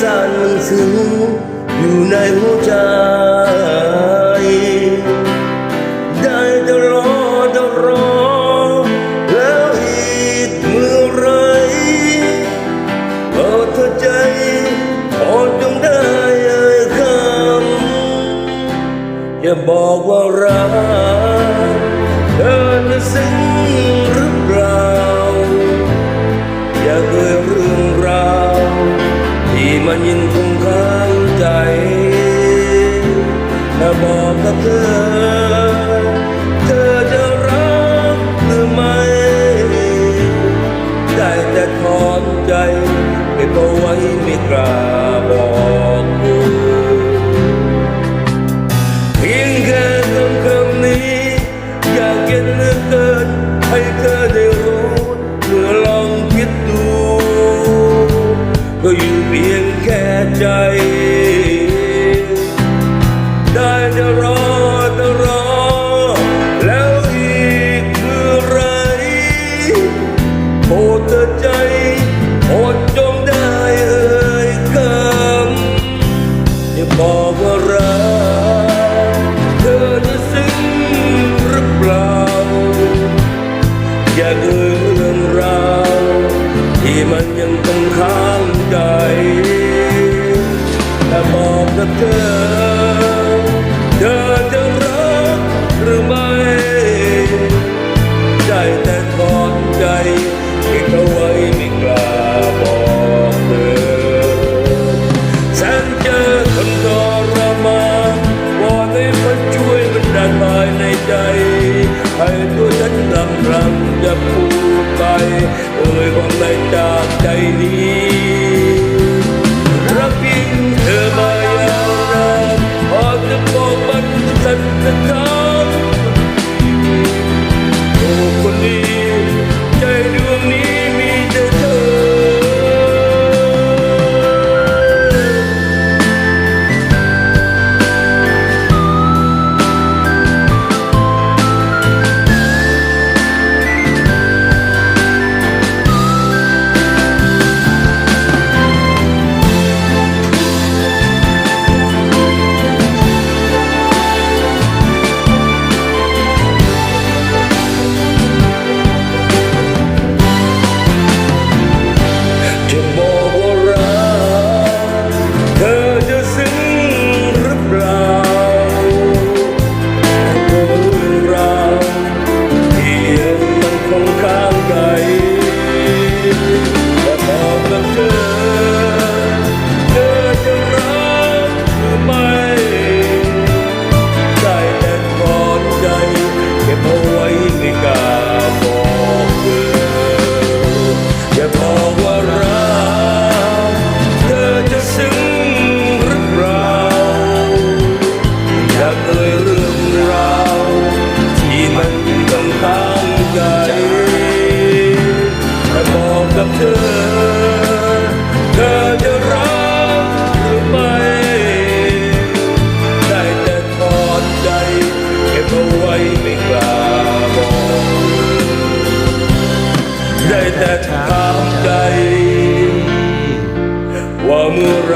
ซึ้งอยู่ในหัวใจ ได้แต่รอแต่รอ แล้วอีกเมื่อไรโอ้เธอใจโอ้จงได้เอ่ยคำอย่าบอกว่ารักเธอจะซึ้ง ยิ่งคงค้างใจถ้าบอกกับเธอ เธอจะรักหรือไม่ ได้แต่ถอนใจเก็บเอาไว้ไม่กล้าบอก ใจ ได้จะรอจะรอ แล้วอีกคือไรโปรดเธอใจโปรดจงได้เอ่ยคำอย่าบอกว่ารักเธอจะซึ้งหรือเปล่า อย่าเอ่ยเรื่องราวที่มันยังต้องค้างใจ บอกกับเธอ เธอจะรักหรือไม่ได้แต่ถอนใจเก็บเอาไว้ไม่กล้าบอกเธอฉันเจอคนทรมานวอนให้มันช่วยมันดันภายในใจ ให้ตัวฉันลำรังจะพูดไปเอ่ยความในจากใจนี้ ได้แต่ถามใจ ว่าเมื่อไร